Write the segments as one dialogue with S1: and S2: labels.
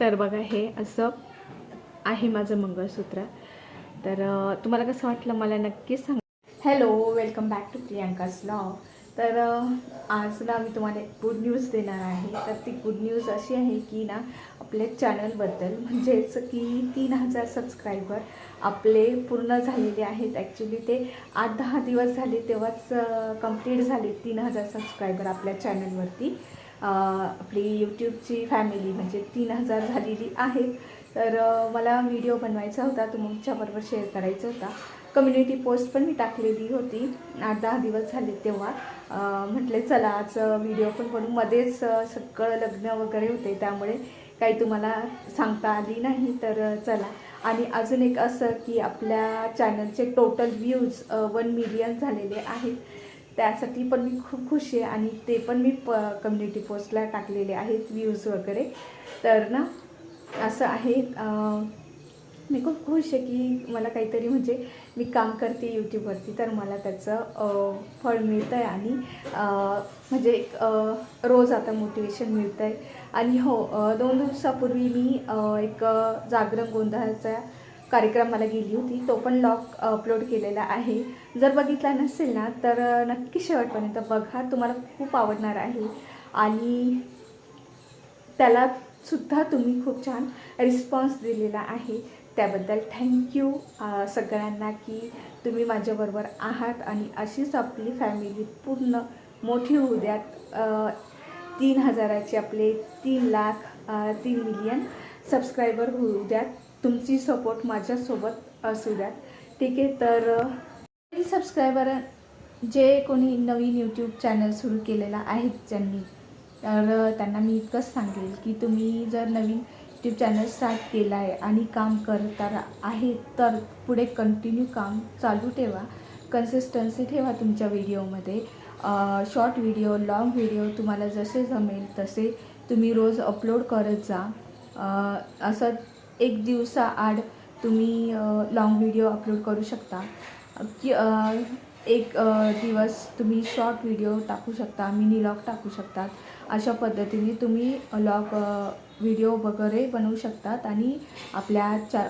S1: तर बघा हे असं आहे माझं मंगळसूत्र. तर तुम्हाला कसं वाटलं मला नक्की सांग. Hello welcome back to Priyanka's vlog तर आज ना मी तुम्हाला एक गुड न्यूज देणार आहे. तर ती गुड न्यूज अशी आहे की ना आपल्या चॅनलबद्दल म्हणजेच की तीन हजार सबस्क्रायबर आपले पूर्ण झालेले आहेत. ॲक्च्युली ते आठ दहा दिवस झाले तेव्हाच कंप्लीट झाले तीन हजार सबस्क्रायबर आपल्या चॅनलवरती आपली यूट्यूबची फॅमिली म्हणजे तीन हजार झालेली आहेत तर मला व्हिडिओ बनवायचा होता तुमच्याबरोबर शेअर करायचा होता. कम्युनिटी पोस्ट पण मी टाकलेली होती. आठ दहा दिवस झाले तेव्हा. म्हटले चला आज व्हिडिओ पण बनवू. मध्येच सगळं लग्न वगैरे होते त्यामुळे काही तुम्हाला सांगता आली नाही. तर चला. आणि अजून एक असं की आपल्या चॅनलचे टोटल व्ह्यूज वन मिलियन झालेले आहेत. त्यासाठी पण मी खूप खुश आहे आणि ते पण मी प कम्युनिटी पोस्टला टाकलेले आहेत व्ह्यूज वगैरे. तर ना असं आहे. मी खूप खुश आहे की मला काहीतरी म्हणजे मी काम करते यूट्यूबवरती तर मला त्याचं फळ मिळतं आहे आणि म्हणजे एक रोज आता मोटिवेशन मिळतं आहे आणि हो दोन दिवसापूर्वी मी एक जागरण गोंधळाचा कार्यक्रमाला गेली होती तो पण लॉक अपलोड केलेला आहे. जर बघितला नसेल ना तर नक्की शेवटपर्यंत बघा तुम्हाला खूप आवडणार आहे. आणि त्याला सुद्धा तुम्ही खूप छान रिस्पॉन्स दिलेला आहे. त्याबद्दल थँक्यू सगळ्यांना की तुम्ही माझ्याबरोबर आहात आणि अशीच आपली फॅमिली पूर्ण मोठी होऊ द्यात. तीन हजाराचे आपले तीन लाख तीन मिलियन सबस्क्रायबर होऊ द्यात. तुमची सपोर्ट माझ्यासोबत असू द्या ठीक आहे तर सबस्क्रायबर जे कोणी नवीन यूट्यूब चॅनल सुरू केलेला आहे ज्यांनी तर त्यांना मी इतकंच सांगेल की तुम्ही जर नवीन यूट्यूब चॅनल स्टार्ट केला आहे आणि काम करता आहे तर पुढे कंटिन्यू काम चालू ठेवा. कन्सिस्टन्सी ठेवा तुमच्या व्हिडिओमध्ये शॉर्ट व्हिडिओ लॉंग व्हिडिओ तुम्हाला जसे जमेल तसे तुम्ही रोज अपलोड करत जा. असं एक दिवसाआड तुम्ही लाँग व्हिडिओ अपलोड करू शकता. की एक दिवस तुम्ही शॉर्ट व्हिडिओ टाकू शकता मिनी लॉग टाकू शकतात अशा पद्धतीने तुम्ही लॉग व्हिडिओ वगैरे बनवू शकतात आणि आपल्या चा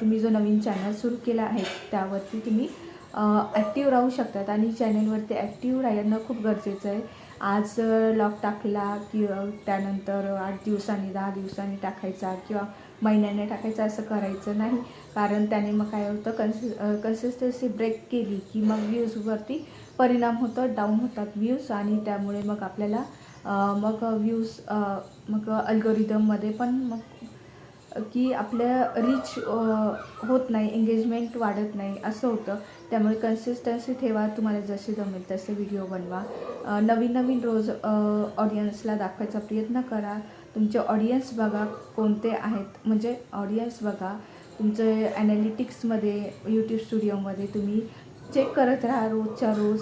S1: तुम्ही जो नवीन चॅनल सुरू केला आहे त्यावरती तुम्ही ॲक्टिव्ह राहू शकतात. आणि चॅनलवरती ॲक्टिव्ह राहणं खूप गरजेचं आहे. आज लॉग टाकला किंवा त्यानंतर आठ दिवसांनी दहा दिवसांनी टाकायचा किंवा महिन्याने टाकायचं असं करायचं नाही. कारण त्याने मग काय होतं कन्सि कन्सिस्टन्सी ब्रेक केली की मग व्ह्यूजवरती परिणाम होतो डाऊन होतात व्ह्यूज आणि त्यामुळे मग आपल्याला मग व्ह्यूज मग अल्गोरिदममध्ये पण मग की आपल्या रीच होत नाही एंगेजमेंट वाढत नाही असं होतं. त्यामुळे कन्सिस्टन्सी ठेवा तुम्हाला जसे जमेल तसे व्हिडिओ बनवा. नवीन नवीन रोज ऑडियन्सला दाखवायचा प्रयत्न करा. तुमचे ऑडियन्स बघा कोणते आहेत. म्हणजे ऑडियन्स बघा तुमचे ॲनालिटिक्समध्ये यूट्यूब स्टुडिओमध्ये तुम्ही चेक करत राहा रोजच्या रोज.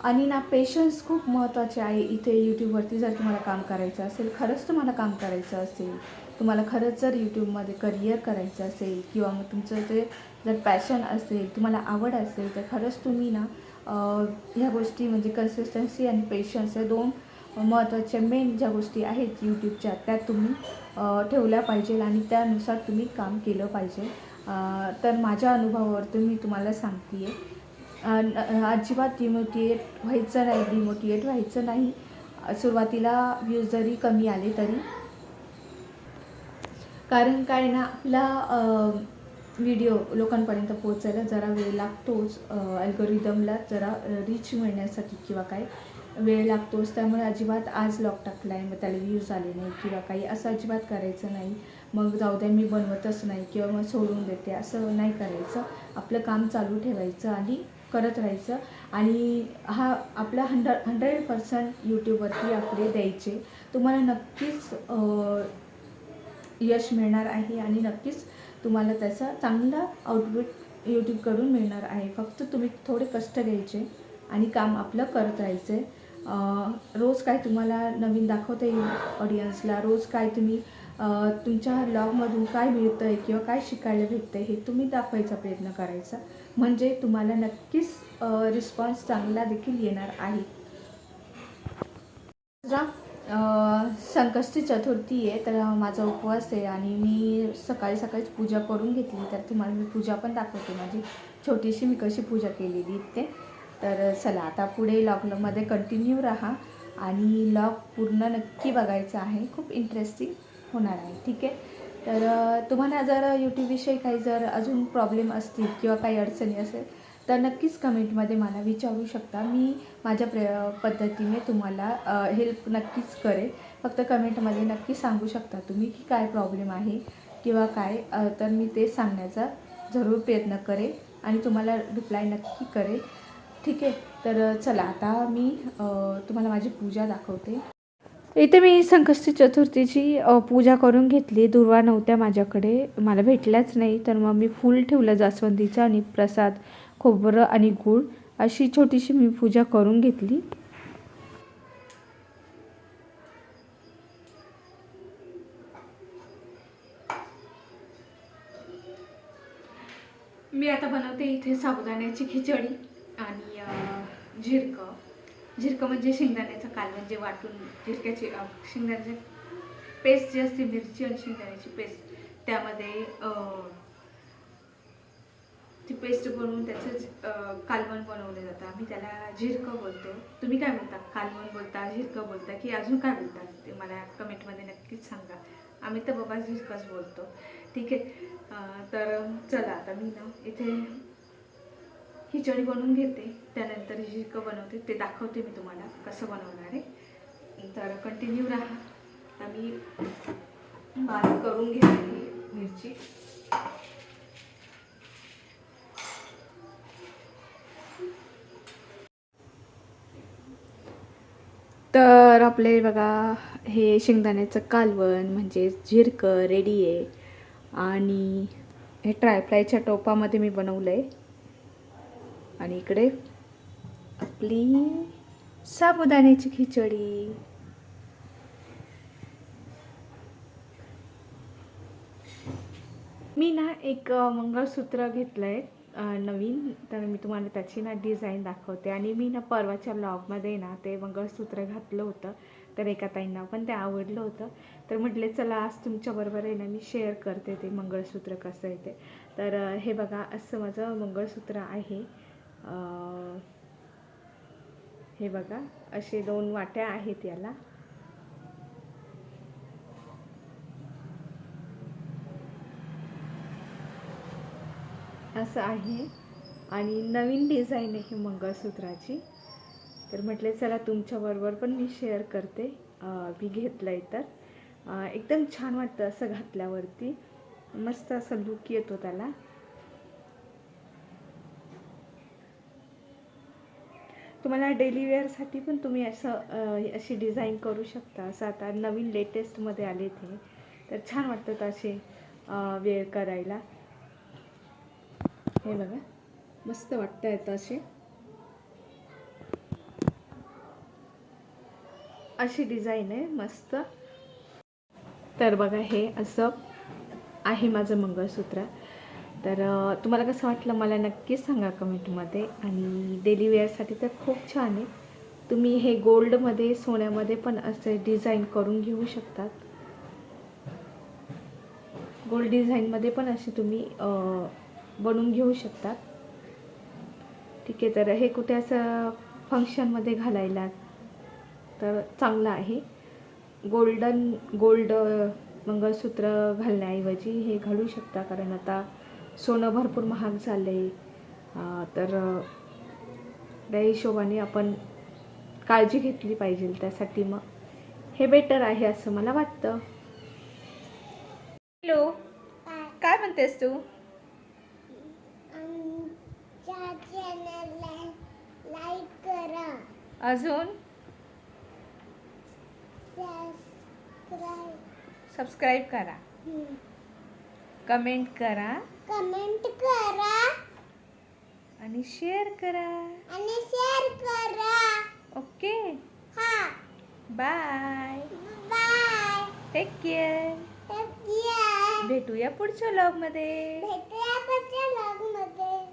S1: आणि ना पेशन्स खूप महत्त्वाचे आहे इथे यूट्यूबवरती जर तुम्हाला काम करायचं असेल खरंच तुम्हाला काम करायचं असेल तुम्हाला खरंच जर यूट्यूबमध्ये करिअर करायचं असेल किंवा मग तुमचं जे जर पॅशन असेल तुम्हाला आवड असेल तर खरंच तुम्ही ना ह्या गोष्टी म्हणजे कन्सिस्टन्सी आणि पेशन्स या दोन महत्त्वाच्या मेन ज्या गोष्टी आहेत यूट्यूबच्या त्या तुम्ही ठेवल्या पाहिजेल आणि त्यानुसार तुम्ही काम केलं पाहिजे. तर माझ्या अनुभवावरतून मी तुम्हाला सांगते आहे अजिबात डिमोटिवेट व्हायचं नाही डिमोटिवेट व्हायचं नाही. सुरुवातीला व्ह्यूज जरी कमी आले तरी. कारण काय ना आपला व्हिडिओ लोकांपर्यंत पोहोचायला जरा वेळ लागतोच. अल्गोरिदमला जरा रीच मिळण्यासाठी किंवा काय. वेळ लागतोच त्यामुळे अजिबात आज लॉक टाकला आहे. मग त्याला व्ह्यूज आले नाही किंवा काही असं अजिबात करायचं नाही. मग जाऊ द्या मी बनवतच नाही किंवा मग सोडून देते. असं नाही करायचं. आपलं काम चालू ठेवायचं आणि करत राहायचं. आणि हा आपला हंड्रेड हंड्रेड पर्सेंट यूट्यूबवरती आपले द्यायचे. तुम्हाला नक्कीच यश मिळणार आहे आणि नक्कीच तुम्हाला त्याचा चांगला आउटपुट यूट्यूबकडून मिळणार आहे. फक्त तुम्ही थोडे कष्ट घ्यायचे. आणि काम आपलं करत राहायचं आहे रोज काय तुम्हाला नवीन दाखवता येईल ऑडियन्सला रोज काय तुम्ही तुमच्या ब्लॉगमधून काय मिळतं आहे किंवा काय शिकायला भेटतं आहे हे तुम्ही दाखवायचा प्रयत्न करायचा. म्हणजे तुम्हाला नक्कीच रिस्पॉन्स चांगला देखील येणार आहे. संकष्टी चतुर्थी आहे तर माझा उपवास आहे आणि मी सकाळी सकाळीच पूजा करून घेतली. तर तुम्हाला मी पूजा पण दाखवते. माझी छोटीशी मी कशी पूजा केलेली ते. तर चला आता पुढे लॉगमध्ये कंटिन्यू राहा आणि लॉक पूर्ण नक्की बघायचं आहे. खूप इंटरेस्टिंग होणार आहे ठीक आहे? तर तुम्हाला जर यूट्यूबविषयी काही जर अजून प्रॉब्लेम असतील किंवा काही अडचणी असेल तर नक्कीच कमेंटमध्ये मला विचारू शकता. मी माझ्या प्र पद्धतीने तुम्हाला हेल्प नक्कीच करेल फक्त कमेंटमध्ये नक्की सांगू शकता तुम्ही की काय प्रॉब्लेम आहे किंवा काय तर मी ते सांगण्याचा जरूर प्रयत्न करेल आणि तुम्हाला रिप्लाय नक्की करेल ठीक आहे. तर चला आता मी तुम्हाला माझी पूजा दाखवते. इथे मी संकष्टी चतुर्थीची पूजा करून घेतली. दुर्वा नव्हत्या माझ्याकडे. मला भेटल्याच नाही. तर मग मी फूल ठेवलं जास्वंदीचं आणि प्रसाद खोबरं आणि गूळ. अशी छोटीशी मी पूजा करून घेतली. मी आता बनवते इथे साबुदाण्याची खिचडी. आणि झिरकं. झिरकं म्हणजे शेंगदाण्याचं कालवण जे म्हणजे वाटून झिरक्याची शेंगदाण्याची पेस्ट जी असते मिरची आणि शेंगदाण्याची पेस्ट त्यामध्ये ती पेस्ट बनवून त्याचं कालवण बनवलं जातं. आम्ही त्याला झिरकं बोलतो. तुम्ही काय बोलता? कालवण बोलता झिरकं बोलता की अजून काय बोलता? ते मला कमेंटमध्ये नक्कीच सांगा. आम्ही तर बाबा झिरकंच बोलतो. ठीक आहे. तर चला आता मी ना इथे खिचडी बनवून घेते. त्यानंतर झिरकं बनवते ते दाखवते मी तुम्हाला कसं बनवणार आहे. तर कंटिन्यू राहा. आम्ही बारीक करून घेतली मिरची. तर आपले बघा हे शेंगदाण्याचं कालवण म्हणजे झिरकं रेडी आहे. आणि हे ट्रायफ्लायच्या टोपामध्ये मी बनवलं आहे आणि इकडे आपली साबुदाण्याची खिचडी. मी ना एक मंगळसूत्र घेतलं आहे नवीन. तर मी तुम्हाला त्याची ना डिझाईन दाखवते. आणि मी ना परवाच्या ब्लॉगमध्ये ना ते मंगळसूत्र घातलं होतं. तर एका ताईंना पण ते आवडलं होतं. तर म्हटले चला आज तुमच्याबरोबर आहे ना मी शेअर करते ते मंगळसूत्र कसं आहे ते. तर हे बघा असं माझं मंगळसूत्र आहे. हे बघा असे दोन वाट्या आहेत याला. असं आहे. आणि नवीन डिझाईन आहे मंगळसूत्राची. तर म्हटले चला तुमच्याबरोबर पण मी शेअर करते. मी घेतलं आहे तर एकदम छान वाटतं असं घातल्यावरती. मस्त असं लुक येतो त्याला. तुम्हाला डेली वेअरसाठी पण तुम्ही असं अशी डिझाईन करू शकता. असं आता नवीन लेटेस्टमध्ये आले ते. तर छान वाटतात असे वेअर करायला. हे बघा. मस्त वाटतं आहेत असे. अशी डिझाईन आहे मस्त. तर बघा हे असं आहे माझं मंगळसूत्र. तर तुम्हाला कसं वाटलं मला नक्कीच सांगा कमेंटमध्ये. आणि डेली वेअरसाठी तर खूप छान आहे. तुम्ही हे गोल्डमध्ये सोन्यामध्ये पण असे डिझाईन करून घेऊ शकतात. गोल्ड डिझाईनमध्ये पण असे तुम्ही बनवून घेऊ शकतात. ठीक आहे तर हे कुठे असं फंक्शनमध्ये घालायला तर चांगलं आहे. गोल्डन गोल्ड मंगळसूत्र घालण्याऐवजी हे घालू शकता. कारण आता सोनं भरपूर महाग झालं आहे तर त्या हिशोबाने आपण काळजी घेतली पाहिजे त्यासाठी मग. हे बेटर आहे असं मला वाटतं. हॅलो काय म्हणतेस तू? अजून?
S2: सबस्क्राईब
S1: करा. कमेंट करा.
S2: कमेंट करा.
S1: आणि शेअर करा.
S2: आणि शेअर करा.
S1: ओके?
S2: हा.
S1: Bye.
S2: Bye.
S1: Take care take care भेटूया पुढच्या लॉगमध्ये.
S2: भेटूया पुढच्या लॉगमध्ये.